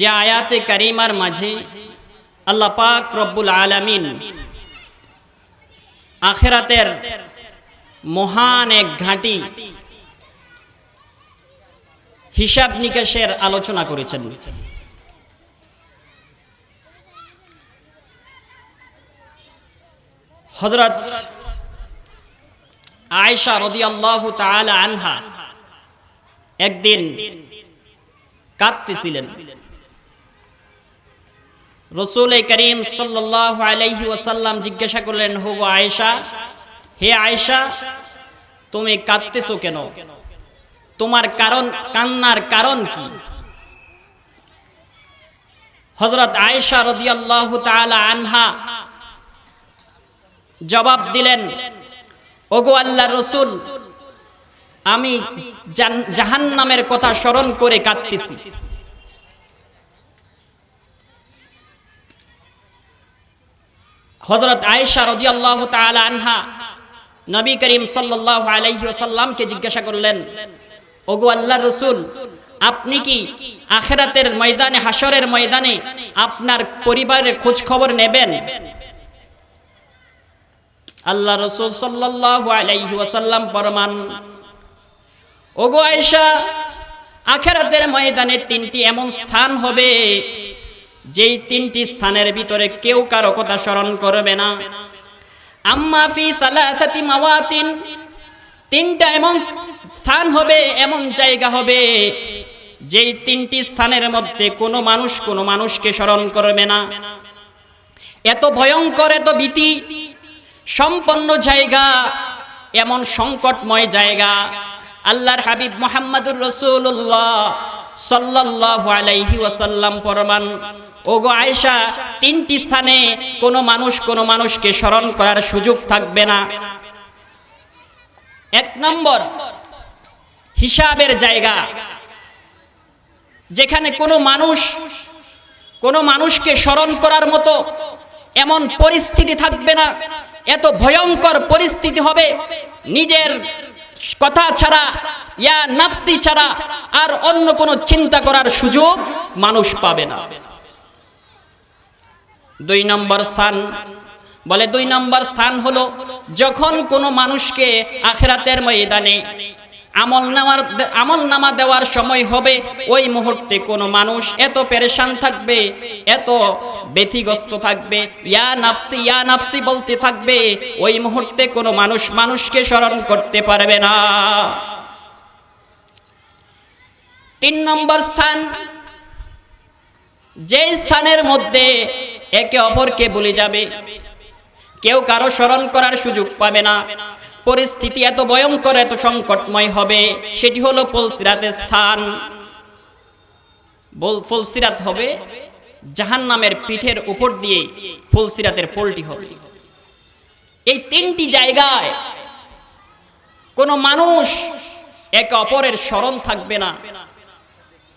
যে আয়াতে কারিমার মাঝে আল্লাহ পাক রব্বুল আলামিন আখেরাতের মহান এক ঘাঁটি হিসাব নিকাশের আলোচনা করেছেন। হজরত আয়েশা রদিয়াল্লাহু তাআলা আনহা একদিন কাঁদতেছিলেন। রসুল করিম সাল্লাহ আলাইহি জিজ্ঞাসা করলেন, হো আয়েশা, হে আয়েশা, তুমি কাঁদতেছো কেন? তোমার কারণ, কান্নার কারণ কি? হজরত আয়েশা রদিয়াল্লাহু তাআলা আনহা জবাব দিলেন ওগো আল্লাহ রসুল, আমি জাহান নামের কথা স্মরণ করে কাঁদতেছি। হজরত আয়েশা রদি আল্লাহ আনহা নবী করিম সাল্লাহ আলহি ওসাল্লামকে জিজ্ঞাসা করলেন, ওগো আল্লাহ রসুল, আপনি কি আখেরাতের ময়দানে হাসরের ময়দানে আপনার পরিবারের খোঁজ খবর নেবেন? আল্লাহ রসুল সাল্লাহ আলাইহি ওয়াসাল্লাম ফরমান, ওগো আয়েশা, আখেরাতের ময়দানে তিনটি এমন স্থান হবে যেই তিনটি স্থানের ভিতরে কেউ কারও কথা স্মরণ করবে না। আম্মা ফি সালাসাতি মাওয়াতিন, তিনটা এমন স্থান হবে, এমন জায়গা হবে, যেই তিনটি স্থানের মধ্যে কোনো মানুষ কোনো মানুষকে স্মরণ করবে না। এত ভয়ঙ্কর, এত ভীতি, সম্পন্ন জায়গা, এমন সংকটময় জায়গা। আল্লাহর হাবিব মোহাম্মদুর রসুল্লাহ সাল্লাহ আলাইহি ওয়াসাল্লাম ফরমান ওগো আয়েশা, তিনটি স্থানে কোনো মানুষ কোনো মানুষকে স্মরণ করার সুযোগ থাকবে না। এক নম্বর, হিসাবের জায়গা। যেখানে কোনো মানুষ কোনো মানুষকে স্মরণ করার মতো এমন পরিস্থিতি থাকবে না, এত ভয়ঙ্কর পরিস্থিতি হবে, নিজের কথা ছাড়া, ইয়া নাফসি ছাড়া আর অন্য কোনো চিন্তা করার সুযোগ মানুষ পাবে না। দুই নম্বর স্থান। বলে দুই নম্বর স্থান হলো, যখন কোনো মানুষকে আখেরাতের ময়দানে আমল নামার আমল নামা দেওয়ার সময় হবে, ওই মুহূর্তে কোনো মানুষ এত পেরেশান থাকবে, এত ব্যথিগ্রস্ত থাকবে, ইয়া নাফসি ইয়া নাফসি বলতে থাকবে, ওই মুহূর্তে কোনো মানুষ মানুষকে স্মরণ করতে পারবে না। তিন নম্বর স্থান যে স্থানের মধ্যে একে অপরকে বলে যাবে। কেউ কারও স্মরণ করার সুযোগ পাবে না। পরিস্থিতি এত ভয়ঙ্কর, এত সংকটময় হবে। সেটি হলো ফুলসিরাতের স্থান। ফুলসিরাত হবে জাহান নামের পিঠের উপর দিয়ে ফুলসিরাতের পোলটি হবে। এই তিনটি জায়গায় কোনো মানুষ একে অপরের স্মরণ থাকবে না।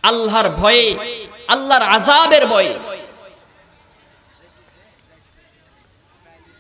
আল্লাহর ভয়ে, আল্লাহর আজাবের ভয়ে।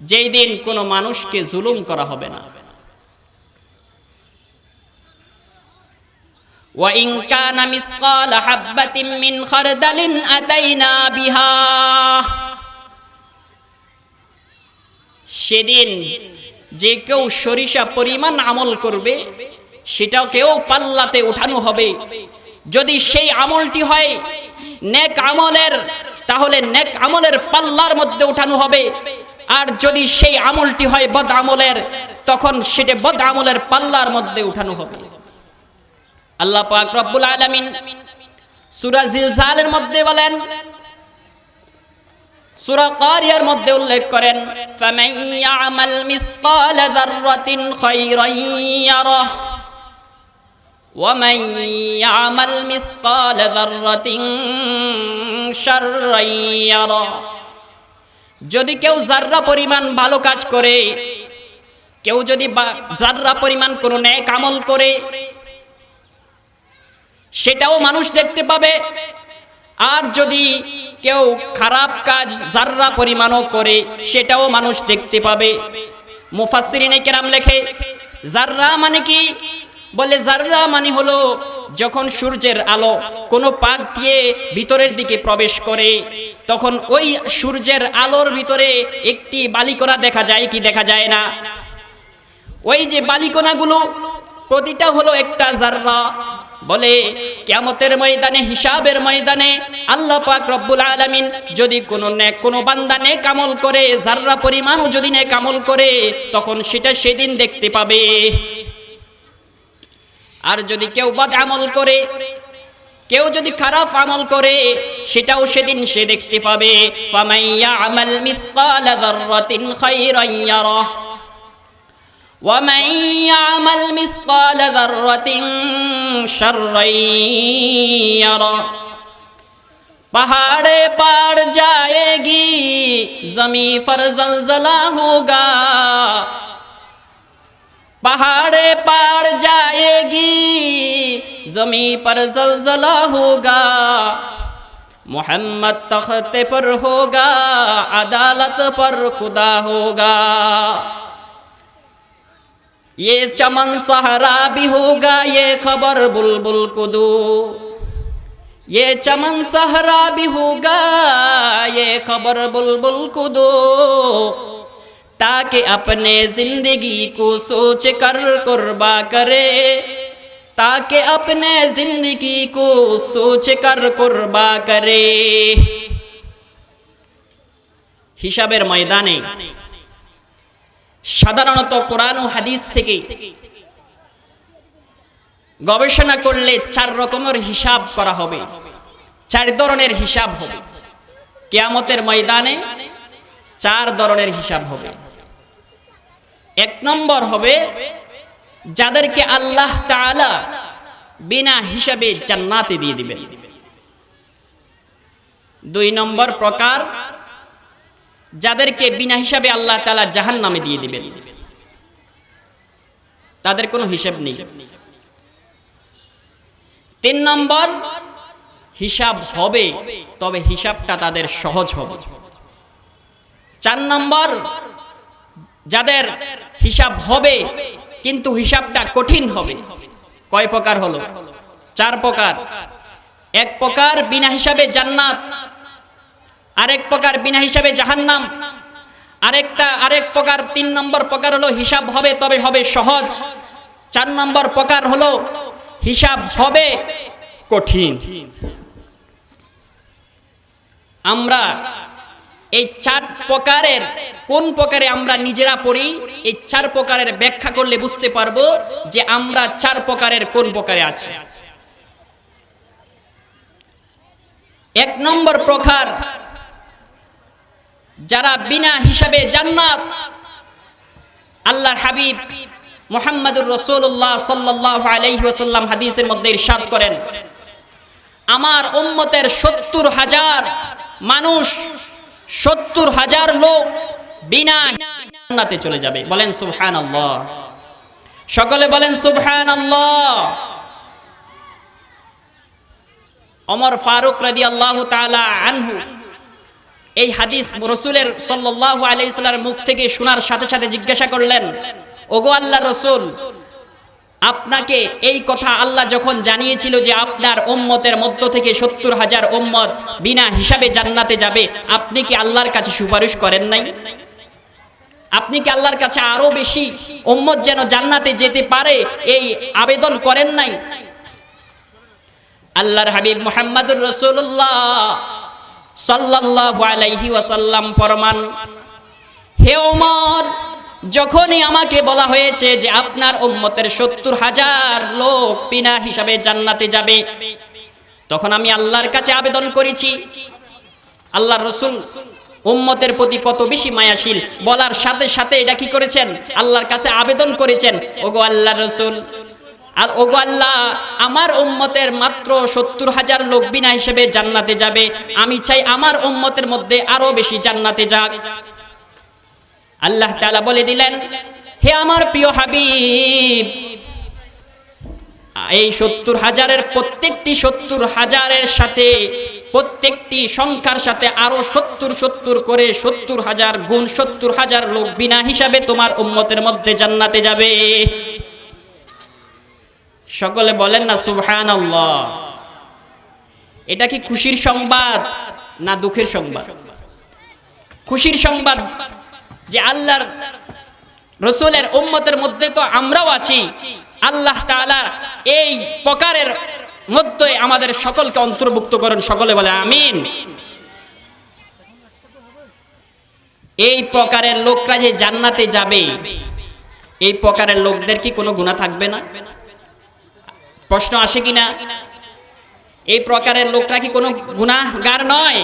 যেই দিন কোনো মানুষকে জুলুম করা হবে না وإن كان مثقال حبة من خردل أتينا بها সেদিন যে কেউ সরিষা পরিমাণ আমল করবে সেটাও কেউ পাল্লাতে উঠানো হবে যদি সেই আমলটি হয় নেক আমলের তাহলে নেক আমলের পাল্লার মধ্যে উঠানো হবে আর যদি সেই আমলটি হয় বদ আমলের তখন সেটি বদ আমলের পাল্লার মধ্যে উঠানো হবে। আল্লাহ পাক রব্বুল আলামিন সূরা জিলজালের মধ্যে বলেন, সূরা কারিয়ার মধ্যে উল্লেখ করেন, ফামান ইয়ামাল মিসকাল যাররাতিন খায়রান ইয়ারা ওয়া মান ইয়ামাল মিসকাল যাররাতিন শাররান ইয়ারা যদি কেউ জাররা পরিমাণ ভালো কাজ করে, কেউ যদি জাররা পরিমাণ কোনো ন্যায় কামল করে, সেটাও মানুষ দেখতে পাবে। আর যদি কেউ খারাপ কাজ জাররা পরিমাণও করে, সেটাও মানুষ দেখতে পাবে। মুফাসসিরিনে কেরাম লেখে জাররা মানে কি? বলে জাররা মানে হলো যখন সূর্যের আলো কোনো পাক দিয়ে ভিতরের দিকে প্রবেশ করে, তখন ওই সূর্যের আলোর ভিতরে একটি বালিকণা দেখা যায় কি দেখা যায় না? ওই যে বালিকণাগুলো প্রতিটা হলো একটা জাররা। বলে, কিয়ামতের ময়দানে, হিসাবের ময়দানে আল্লাহ পাক রব্বুল আলামিন যদি কোনো নেক, কোনো বান্দা নেক আমল করে, জাররা পরিমাণও যদি নেক আমল করে, তখন সেটা সেদিন দেখতে পাবে। আর যদি কেউ বাদ আমল করে, কেউ যদি খারাপ আমল করে, সেটাও সেদিন সে দেখতে পাবে। পাহাড়ে আমাল মিসকাল যাররাতিন খায়রান ইয়ারা ومن يعمل پہاڑے پار جائے گی زمیں پر زلزلہ ہوگا، محمد تخت پر ہوگا، عدالت پر خدا ہوگا۔ یہ چمن سہرا بھی ہوگا، یہ خبر بلبل کدو۔ یہ چمن سہرا بھی ہوگا، یہ خبر بلبل کدو۔ ताकि अपने जिंदगी को सोच कर कुर्बा करे ताकि अपने जिंदगी को सोच कर कुर्बा करे হিসাবের ময়দানে সাধারণত কোরআন ও হাদিস থেকে গবেষণা করলে চার রকমের হিসাব করা হবে চার ধরনের হিসাব হবে কেয়ামতের ময়দানে চার ধরনের হিসাব হবে এক নম্বর হবে যাদেরকে আল্লাহ তাআলা বিনা হিসাবে জান্নাতে দিয়ে দিবেন। দুই নম্বর প্রকার যাদেরকে বিনা হিসাবে আল্লাহ তালা জাহান নামে দিয়ে দিবেন। তাদের কোনো হিসাব নেই। তিন নম্বর হিসাব হবে, তবে হিসাবটা তাদের সহজ হবে। চার নম্বর যাদের হিসাব হবে, কিন্তু হিসাবটা কঠিন হবে। কয় প্রকার হলো? চার প্রকার। এক প্রকার বিনা হিসাবে জান্নাত, আরেক প্রকার বিনা হিসাবে জাহান্নাম, আরেকটা, আরেক প্রকার তিন নম্বর প্রকার হলো হিসাব হবে, তবে হবে সহজ। চার নম্বর প্রকার হলো হিসাব হবে কঠিন। আমরা এই চার প্রকারের, কোন প্রকারে আমরা নিজেরা পড়ি, এই চার প্রকারের ব্যাখ্যা করলে বুঝতে পারব যে আমরা চার প্রকারের কোন প্রকারে আছি। এক নম্বর প্রকার, যারা বিনা হিসাবে জান্নাত, আল্লাহর হাবিব মোহাম্মদুর রসুল্লাহ সাল্লাহ আলাইহি ওয়াসাল্লাম হাদিসের মধ্যে ইরশাদ করেন, আমার উম্মতের সত্তর হাজার মানুষ সত্তর হাজার লোক বিনা জান্নাতে চলে যাবে। বলেন সুবহান আল্লাহ সকলে বলেন সুবহান আল্লাহ অমর ফারুক রাদি আল্লাহ তালা আনহু এই হাদিস রসুলের সাল্লাহ আলাইসাল্লার মুখ থেকে শোনার সাথে সাথে জিজ্ঞাসা করলেন, ওগো আল্লাহ রসুল আপনাকে এই কথা আল্লাহ যখন জানিয়েছিল যে আপনার ওম্মতের মধ্য থেকে সত্তর হাজার ওম্মত বিনা হিসাবে জান্নাতে যাবে, আপনি কি আল্লাহর কাছে সুপারিশ করেন নাই? আপনি কি আল্লাহর কাছে আরও বেশি ওম্মত যেন জান্নাতে যেতে পারে এই আবেদন করেন নাই? আল্লাহর হাবিব মোহাম্মদুর রসুল্লাহ সাল্লাল্লাহু আলাইহি ওয়াসাল্লাম ফরমান, হে ওমর যখনই আমাকে বলা হয়েছে যে আপনার উম্মতের সত্তর হাজার লোক বিনা হিসাবে জান্নাতে যাবে, তখন আমি আল্লাহর কাছে আবেদন করেছি। আল্লাহ রসুল উম্মতের প্রতি কত বেশি মায়াশীল, বলার সাথে সাথে এটা কি করেছেন? আল্লাহর কাছে আবেদন করেছেন, ওগো আল্লাহ রসুল, আর ওগো আল্লাহ, আমার উম্মতের মাত্র সত্তর হাজার লোক বিনা হিসেবে জান্নাতে যাবে, আমি চাই আমার উম্মতের মধ্যে আরও বেশি জান্নাতে যাক। আল্লাহ তালা বলে দিলেন, হে আমার প্রিয় হাবিব, এই সত্তর হাজারের প্রত্যেকটি সত্তর হাজারের সাথে, প্রত্যেকটি সংখ্যার সাথে আরও সত্তর সত্তর করে সত্তর হাজার গুণ সত্তর হাজার লোক বিনা হিসাবে তোমার উম্মতের মধ্যে জান্নাতে যাবে। সকলে বলেন না সুবহান এটা কি খুশির সংবাদ না দুঃখের সংবাদ? খুশির সংবাদ যে আল্লাহর রসুলের উম্মতের মধ্যে তো আমরাও আছি। আল্লাহ তাআলা এই প্রকারের মধ্যে আমাদের সকলকে অন্তর্ভুক্ত করেন, সকলে বলে আমিন। এই প্রকারের লোকরা যে জান্নাতে যাবে, এই প্রকারের লোকদের কি কোনো গুণা থাকবে না? প্রশ্ন আসে কিনা? এই প্রকারের লোকরা কি কোনো গুনাহগার নয়?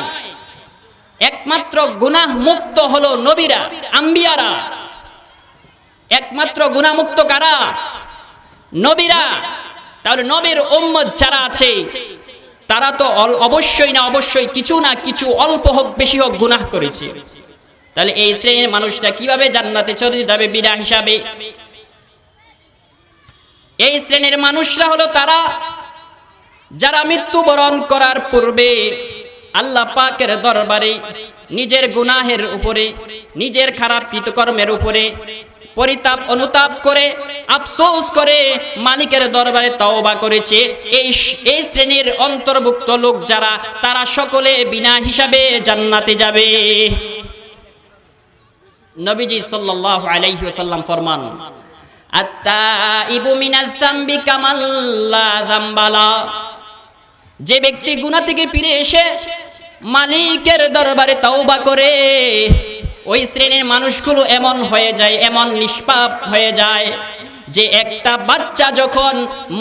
একমাত্র গুনাহ মুক্ত হলো নবীরা, আম্বিয়ারা। একমাত্র গুণামুক্ত কারা? নবীরা। তাহলে নবীর উম্মত যারা আছে, তারা তো অবশ্যই না অবশ্যই কিছু না কিছু অল্প হোক, বেশি হোক গুনাহ করেছে। তাহলে এই শ্রেণির মানুষটা কীভাবে জান্নাতে চলে যাবে বিনা হিসাবে? এই শ্রেণির মানুষরা হলো তারা, যারা মৃত্যুবরণ করার পূর্বে আল্লাহ পাকের দরবারে, নিজের গুনাহের উপরে, নিজের খারাপ কৃতকর্মের উপরে পরিতাপ অনুতাপ করে, আফসোস করে মালিকের দরবারে তওবা করেছে। এই এই শ্রেণির অন্তর্ভুক্ত লোক যারা, তারা সকলে বিনা হিসাবে জান্নাতে যাবে। নবীজি সাল্লাল্লাহু আলাইহি ওয়াসাল্লাম ফরমান, আত্তাইবু মিনাল যামবি কামাল্লা যামবালা। যে ব্যক্তি গুনাহ থেকে ফিরে এসে মালিকের দরবারে তাওবা করে ওই শ্রেণির মানুষগুলো এমন হয়ে যায় এমন নিষ্পাপ হয়ে যায়। যে একটা বাচ্চা যখন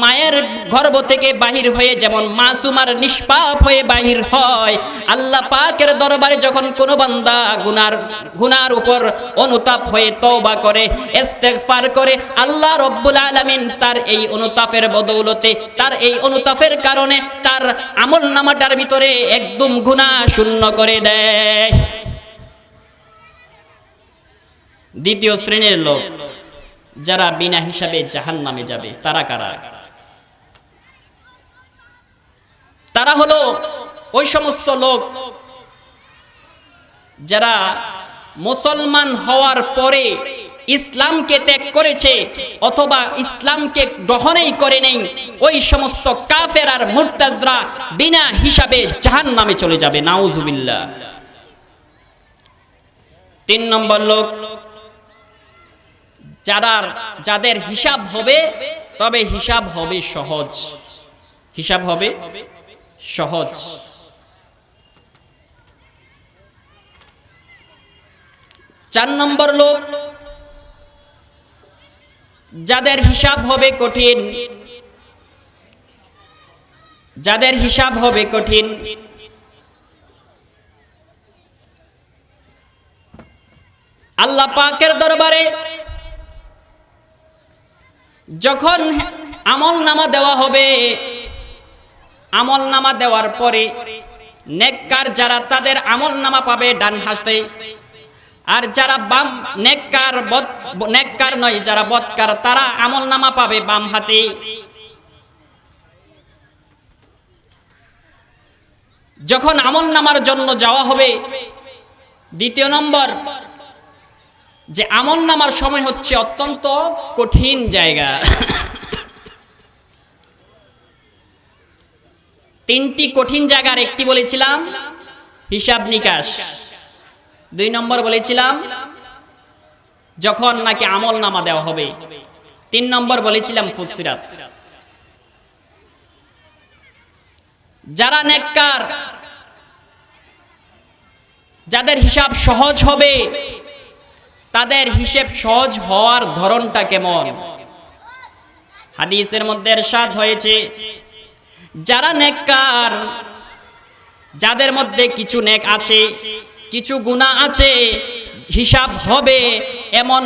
মায়ের গর্ভ থেকে বাহির হয়ে যেমন মাসুমার নিষ্পাপ হয়ে বাহির হয়, আল্লাহ পাকের দরবারে যখন কোনো বান্দা গুনার গুনার উপর অনুতাপ হয়ে তওবা করে, ইস্তেগফার করে, আল্লাহ রব্বুল আলামিন তার এই অনুতাপের বদৌলতে, তার এই অনুতাপের কারণে তার আমল নামাটার ভিতরে একদম গুনাহ শূন্য করে দেয়। দ্বিতীয় শ্রেণির লোক। যারা বিনা হিসাবে জাহান নামে যাবে, তারা কারা? তারা হলো ওই সমস্ত লোক যারা মুসলমান হওয়ার পরে ইসলামকে ত্যাগ করেছে অথবা ইসলামকে গ্রহণেই করে নেই, ওই সমস্ত কাফের আর মুরতাদরা বিনা হিসাবে জাহান নামে চলে যাবে, নাউজুবিল্লাহ। তিন নম্বর লোক যারা যাদের হিসাব হবে, তবে হিসাব হবে সহজ। হিসাব হবে সহজ। চার নম্বর লোক, যাদের হিসাব হবে কঠিন, যাদের হিসাব হবে কঠিন, আল্লাহ পাকের দরবারে যখন আমল নামা দেওয়া হবে আমল নামা দেওয়ার পরে নেককার যারা তাদের আমল নামা পাবে ডান হাসতে আর যারা বাম নেককার নেককার নয়, যারা বদকার, তারা আমল নামা পাবে বাম হাতে। যখন আমল নামার জন্য যাওয়া হবে, দ্বিতীয় নম্বর যে আমল নামার সময় হচ্ছে অত্যন্ত কঠিন জায়গা। তিনটি কঠিন জায়গার একটি বলেছিলাম, হিসাব নিকাশ। দুই নম্বর বলেছিলাম, যখন নাকি আমল নামা দেওয়া হবে। তিন নম্বর বলেছিলাম ফুসিরাত যারা নেককার, যাদের হিসাব সহজ হবে তাদের হিসেব সহজ হওয়ার ধরনটা কেমন? হাদিসের মধ্যে এরশাদ হয়েছে, যারা নেককার, যাদের মধ্যে কিছু নেক আছে, কিছু গুণা আছে, হিসাব হবে এমন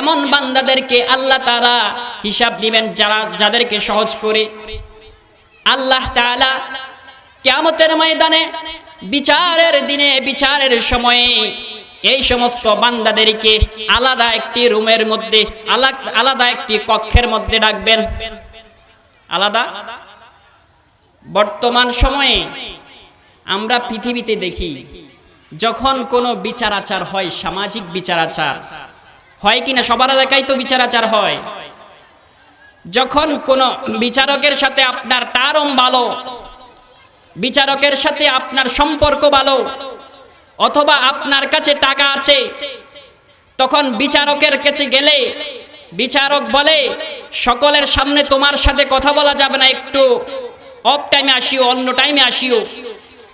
এমন বান্দাদেরকে আল্লাহ তারা হিসাব নেবেন যারা, যাদেরকে সহজ করে। আল্লাহ তাআলা কিয়ামতের ময়দানে বিচারের দিনে, বিচারের সময়ে এই সমস্ত বান্দাদেরকে আলাদা একটি রুমের মধ্যে আলাদা একটি কক্ষের মধ্যে ডাকবেন। আলাদা? বর্তমান সময়ে আমরা পৃথিবীতে দেখি, যখন কোনো বিচার আচার হয়, সামাজিক বিচার আচার হয় কিনা সবার এলাকায় তো বিচার আচার হয়। যখন কোনো বিচারকের সাথে আপনার টারম ভালো, বিচারকের সাথে আপনার সম্পর্ক ভালো অথবা আপনার কাছে টাকা আছে, তখন বিচারকের কাছে গেলে বিচারক বলে, সকলের সামনে তোমার সাথে কথা বলা যাবে না একটু। অফ টাইমে আসিও, অন্য টাইমে আসিও।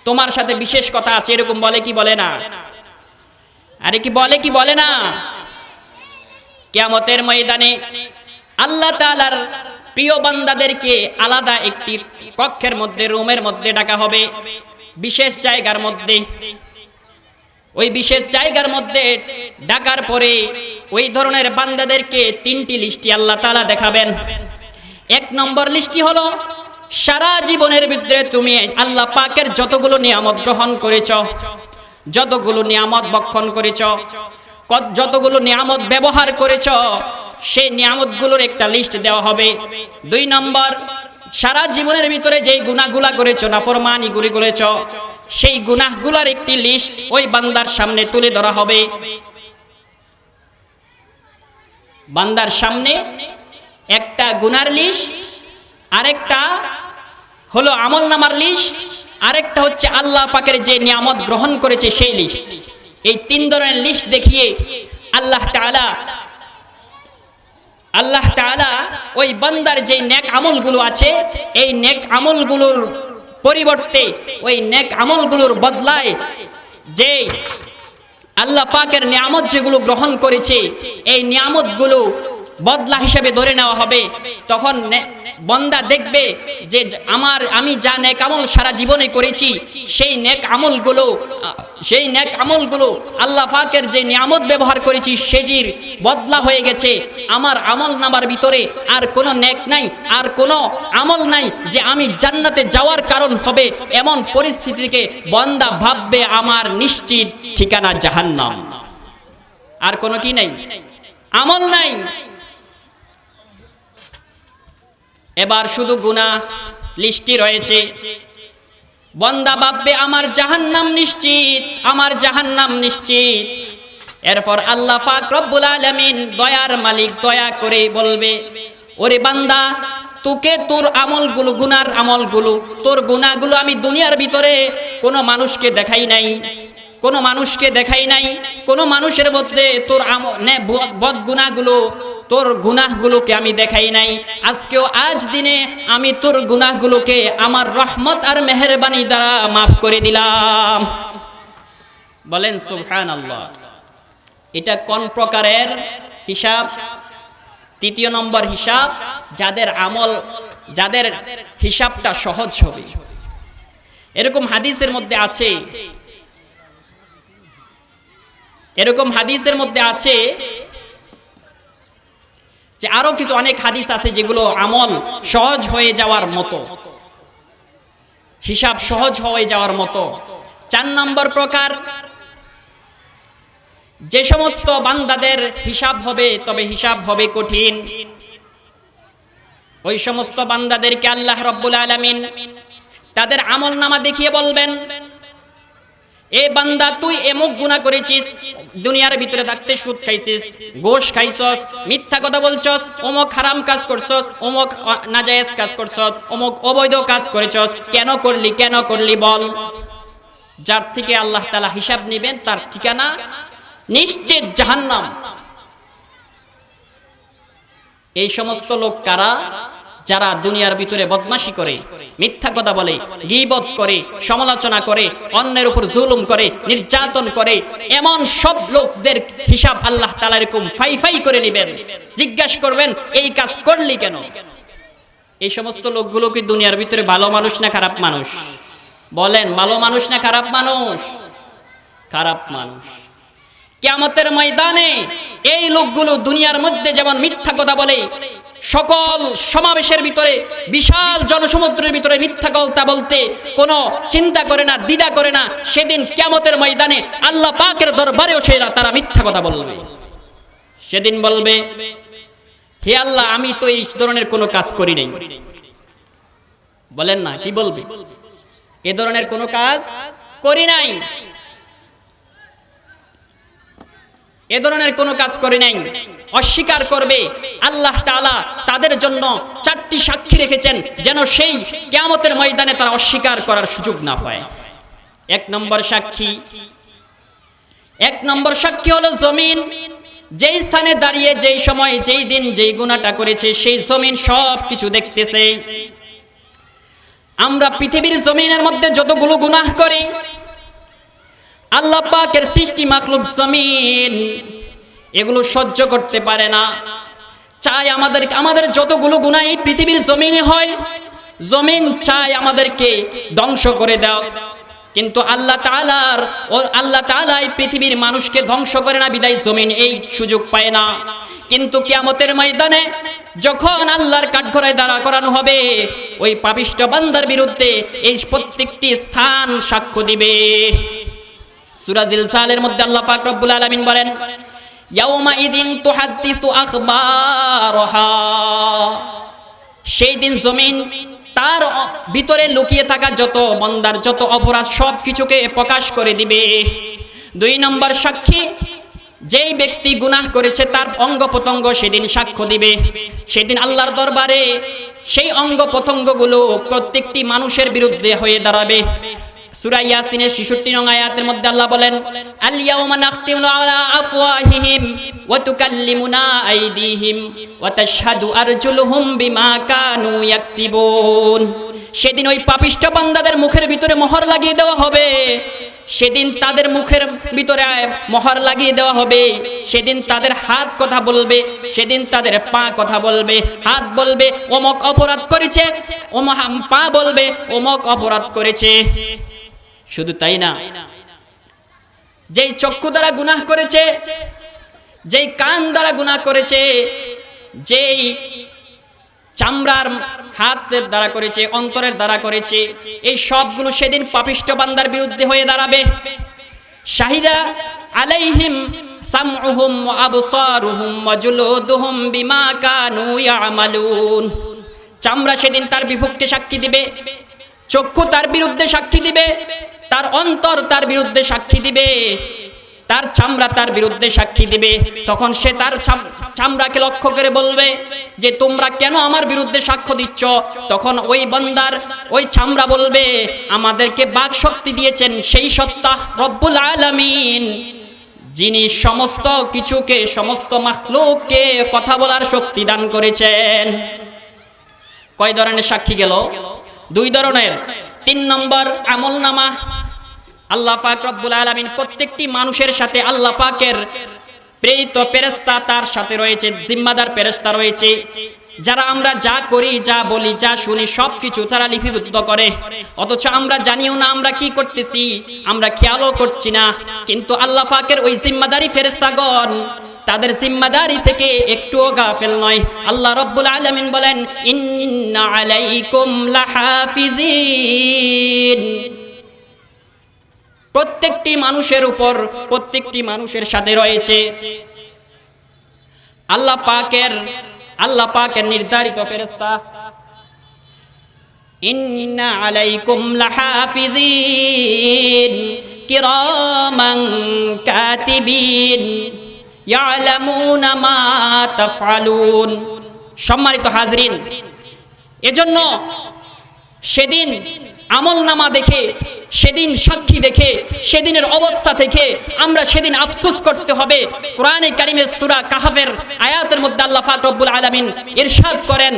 তোমার সাথে বিশেষ কথা আছে, এরকম বলে কি বলে না? আরে কি বলে কি বলে না? কিয়ামতের ময়দানে আল্লাহ তাআলার প্রিয় বান্দাদেরকে আলাদা একটি কক্ষের মধ্যে, রুমের মধ্যে ডাকা হবে, বিশেষ জায়গার মধ্যে। ওই বিশেষ জায়গার মধ্যে ডাকার পরে ওই ধরনের বান্দাদেরকে তিনটি লিস্টি আল্লাহ তালা দেখাবেন। এক নম্বর লিস্টি হলো, সারা জীবনের ভিতরে তুমি আল্লাহ পাকের যতগুলো নিয়ামত গ্রহণ করেছ, যতগুলো নিয়ামত বক্ষণ করেছ যতগুলো নিয়ামত ব্যবহার করেছ, সেই নিয়ামতগুলোর একটা লিস্ট দেওয়া হবে। দুই নম্বর, সারা জীবনের ভিতরে যেই গুনাহগুলা করেছ না নাফরমানি গুলি করেছ সেই গুনাহগুলার একটি লিস্ট ওই বান্দার সামনে তুলে ধরা হবে। বান্দার সামনে একটা গুনার লিস্ট আরেকটা হলো আমল নামার লিস্ট আরেকটা হচ্ছে আল্লাহ পাকের যে নিয়ামত গ্রহণ করেছে সেই লিস্ট এই তিন ধরনের লিস্ট দেখিয়ে আল্লাহ তাআলা আল্লাহ তাআলা ওই বান্দার যে নেক আমলগুলো আছে, এই নেক আমলগুলোর পরিবর্তে ওই নেক আমলগুলোর বদলায় যে আল্লাহ পাকের নিয়ামত যেগুলো গ্রহণ করেছে এই নিয়ামতগুলো বদলা হিসেবে ধরে নেওয়া হবে। তখন বন্দা দেখবে যে আমার, আমি যা নেক আমল সারা জীবনে করেছি, সেই নেক আমলগুলো, সেই নেক আমলগুলো আল্লাহ পাকের যে নিয়ামত ব্যবহার করেছি, সেটির বদলা হয়ে গেছে। আমার আমল নামার ভিতরে আর কোনো নেক নাই, আর কোনো আমল নাই যে আমি জান্নাতে যাওয়ার কারণ হবে এমন পরিস্থিতিকে বন্দা ভাববে আমার নিশ্চিত ঠিকানা জাহান্নাম। আর কোনো কি নাই? আমল নাই। এবার শুধু গুনাহ লিস্টি রয়েছে। বন্দা ভাববে, আমার জাহান্নাম নিশ্চিত, আমার জাহান্নাম নিশ্চিত। এরপর আল্লাহ পাক রব্বুল আলামিন দয়ার মালিক দয়া করে বলবে, ওরে বান্দা, তোকে তোর আমলগুলো, গুনার আমলগুলো, তোর গুনাহগুলো আমি দুনিয়ার ভিতরে কোনো মানুষকে দেখাই নাই, কোনো মানুষকে দেখাই নাই, কোনো মানুষের মধ্যে তোর আম- নে- ব- বদগুনাহগুলো তোর গুনাহগুলোকে আমি দেখাই নাই। আজকেও আজ দিনে আমি তোর গুনাহগুলোকে আমার রহমত আর মেহরবানি দ্বারা মাফ করে দিলাম। বলেন সুবহান আল্লাহ এটা কোন প্রকারের হিসাব? তৃতীয় নম্বর হিসাব, যাদের আমল, যাদের হিসাবটা সহজ হবে। এরকম হাদিসের মধ্যে আছে, এরকম হাদিসের মধ্যে আছে যে আরও কিছু অনেক হাদিস আছে যেগুলো আমল সহজ হয়ে যাওয়ার মতো। হিসাব সহজ হয়ে যাওয়ার মতো। চার নম্বর প্রকার, যে সমস্ত বান্দাদের হিসাব হবে, তবে হিসাব হবে কঠিন। ওই সমস্ত বান্দাদেরকে আল্লাহ রব্বুল আলামিন তাদের আমল নামা দেখিয়ে বলবেন এ বান্দা, তুই এমুক গুনাহ করেছিস, দুনিয়ার ভিতরে থাকতে সুদ খাইছিস, গোশ খাইছস, মিথ্যা কথা বলছস, অমক হারাম কাজ করছস, অমক নাজায়েজ কাজ করছস, অমক অবৈধ কাজ করেছস, কেন করলি কেন করলি বল। যার থেকে আল্লাহ তাআলা হিসাব নেবেন, তার ঠিকানা নিশ্চিত জাহান্নাম। এই সমস্ত লোক কারা? যারা দুনিয়ার ভিতরে বদমাশি করে, মিথ্যা কথা বলে, গীবত করে, সমালোচনা করে, অন্যের উপর জুলুম করে, নির্যাতন করে, এমন সব লোকদের হিসাব আল্লাহ তাআলা এরকম ফাই ফাই করে নেবেন। জিজ্ঞাসা করবেন, এই কাজ করলি কেন? এই সমস্ত লোকগুলো কি দুনিয়ার ভিতরে ভালো মানুষ না খারাপ মানুষ? বলেন, ভালো মানুষ না খারাপ মানুষ? খারাপ মানুষ। কিয়ামতের ময়দানে এই লোকগুলো দুনিয়ার মধ্যে যেমন মিথ্যা কথা বলে সকল সমাবেশের ভিতরে, বিশাল জনসমুদ্রের ভিতরে মিথ্যা গল্তা বলতে কোনো চিন্তা করে না, দ্বিধা করে না, সেদিন কেমতের ময়দানে আল্লাহ পাকের দরবারেও সে তারা মিথ্যা কথা বলবে। সেদিন বলবে, হে আল্লাহ, আমি তো এই ধরনের কোনো কাজ করি নাই। বলেন না, কি বলবে? এ ধরনের কোনো কাজ করি নাই। এ ধরনের কোনো কাজ করি নাই। অস্বীকার করবে। আল্লাহ তাআলা তাদের জন্য চারটি সাক্ষী রেখেছেন যেন সেই কেয়ামতের ময়দানে তারা অস্বীকার করার সুযোগ না পায়। এক নম্বর সাক্ষী। এক নম্বর সাক্ষী হলো জমিন। যেই স্থানে দাঁড়িয়ে, যেই সময়, যেই দিন যেই গুণাটা করেছে, সেই জমিন সব কিছু দেখতেছে। আমরা পৃথিবীর জমিনের মধ্যে যতগুলো গুনাহ করি, আল্লাহ পাকের সৃষ্টি মাখলুক জমিন। এগুলো সহ্য করতে পারে না। চাই আমাদের আমাদের যতগুলো গুণা এই পৃথিবীর জমিনে হয়, জমিন চাই আমাদেরকে ধ্বংস করে দাও। কিন্তু আল্লাহ তাআলার, ও আল্লাহ তাআলা এই পৃথিবীর মানুষকে ধ্বংস করে না, বিদায় জমিন এই সুযোগ পায় না। কিন্তু কিয়ামতের ময়দানে যখন আল্লাহর কাঠগড়ায় দাঁড়া করানো হবে, ওই পাপিষ্ট বান্দার বিরুদ্ধে এই প্রত্যেকটি স্থান সাক্ষ্য দিবে। সুরাজিল জিলসালের মধ্যে আল্লাহ পাক রব্বুল আলামিন বলেন সেই দিন জমিন তার ভিতরে লুকিয়ে থাকা যত বন্দার, যত অপরাধ, সব কিছুকে প্রকাশ করে দিবে। দুই নম্বর সাক্ষী, যেই ব্যক্তি গুনাহ করেছে তার অঙ্গ প্রত্যঙ্গ সেদিন সাক্ষ্য দিবে। সেদিন আল্লাহর দরবারে সেই অঙ্গ প্রত্যঙ্গগুলো প্রত্যেকটি মানুষের বিরুদ্ধে হয়ে দাঁড়াবে। সূরা ইয়াসিনের 66 নং আয়াতের মধ্যে আল্লাহ বলেন আল ইয়াউমা নাখতিমু আলা আফওয়াহিহিম ওয়া তুকাল্লিমুনা আইদিহিম ওয়া তাশহাদু আরজুলুহুম বিমা কানু ইয়াকসিবুন। সেদিন ওই পাপিষ্ঠ বান্দাদের মুখের ভিতরে মোহর লাগিয়ে দেওয়া হবে। সেদিন তাদের মুখের ভিতরে মোহর লাগিয়ে দেওয়া হবে। সেদিন তাদের হাত কথা বলবে, সেদিন তাদের পা কথা বলবে, হাত বলবে, অমক অপরাধ করেছে পা বলবে, অমক অপরাধ করেছে। শুধু তাই না, যেই চক্ষু দ্বারা গুনাহ করেছে, যেই কান দ্বারা গুনাহ করেছে, যেই চামড়ার হাতের দ্বারা করেছে, অন্তরের দ্বারা করেছে, এই সবগুলো সেদিন পাপিষ্ট বান্দার বিরুদ্ধে হয়ে দাঁড়াবে। শাহিদা আলাইহিম সামউহুম ওয়া আবসারুহুম ওয়া জুলুদুহুম বিমা কানু ইয়ামালুন। চামড়া সেদিন তার বিপক্ষে সাক্ষী দিবে, চক্ষু তার বিরুদ্ধে সাক্ষী দিবে তার অন্তর তার বিরুদ্ধে সাক্ষী দিবে। তার চামড়া তার বিরুদ্ধে সাক্ষী দিবে। তখন সে তার চামড়াকে লক্ষ্য করে বলবে যে, তোমরা কেন আমার বিরুদ্ধে সাক্ষ্য দিচ্ছ? তখন ওই বন্দার ওই চামড়া বলবে, আমাদেরকে বাক শক্তি দিয়েছেন সেই সত্তা রব্বুল আলামিন, যিনি সমস্ত কিছুকে, সমস্ত মাখলুককে কথা বলার শক্তি দান করেছেন। কয় ধরনের সাক্ষী গেল? দুই ধরনের। তিন নম্বর আমল নামা আল্লাহ পাক রব্বুল আলামিন প্রত্যেকটি মানুষের সাথে আল্লাহ পাকের প্রেরিত ফেরেশতা তার সাথে রয়েছে, জিম্মাদার ফেরেশতা রয়েছে। যারা আমরা যা করি, যা বলি, যা শুনি সব কিছু তারা লিপিবদ্ধ করে। অথচ আমরা জানিও না আমরা কি করতেছি, আমরা খেয়ালও করছি না। কিন্তু আল্লাহ পাকের ওই জিম্মাদারি ফেরেশতাগণ তাদের জিম্মাদারি থেকে একটুও গাফেল নয়। আল্লাহ রব্বুল আলামিন বলেন প্রত্যেকটি মানুষের উপর প্রত্যেকটি মানুষের সাথে রয়েছে। আল্লাহ পাকের আল্লাহ পাকের নির্ধারিত ফেরেশতা। ইন্না কিরামান কাতিবিন। সম্মানিত হাজরিন, এজন্য সেদিন আমল নামা দেখে, সেদিন সাক্ষী দেখে, সেদিনের অবস্থা থেকে আমরা সেদিন আফসোস করতে হবে। কোরআনে কারিমের সুরা কাহাফের আয়াতের মধ্যে আল্লাহ ফাকরবুল আলমিন ইরশাদ করেন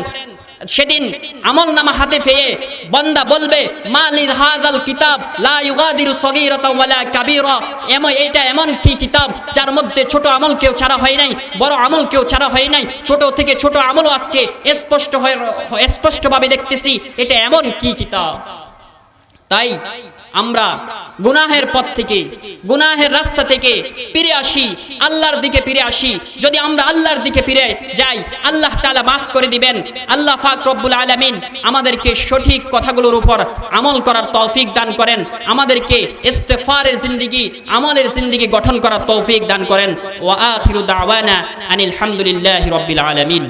সেদিন আমল নামা হাতে পেয়ে বন্দা বলবে মালির হাজাল কিতাব, লা ইউগাদিরু সগীরাতাও ওয়ালা কাবীরা। এমন এটা এমন কি কিতাব যার মধ্যে ছোট আমল কেউ ছাড়া হয় নাই, বড় আমল কেউ ছাড়া হয় নাই। ছোট থেকে ছোট আমলও আজকে স্পষ্ট হয়ে, স্পষ্টভাবে দেখতেছি, এটা এমন কি কিতাব? তাই আমরা গুনাহের পথ থেকে, গুনাহের রাস্তা থেকে ফিরে আসি, আল্লাহর দিকে ফিরে আসি। যদি আমরা আল্লাহর দিকে ফিরে যাই, আল্লাহ তাআলা মাফ করে দিবেন। আল্লাহ পাক রব্বুল আলামিন আমাদেরকে সঠিক কথাগুলোর উপর আমল করার তৌফিক দান করেন। আমাদেরকে ইস্তেফারের জিন্দিগি, আমলের জিন্দিগি গঠন করার তৌফিক দান করেন। ওয়া আখিরু দাওয়ানা আনিল হামদুলিল্লাহি রাব্বিল আলামিন।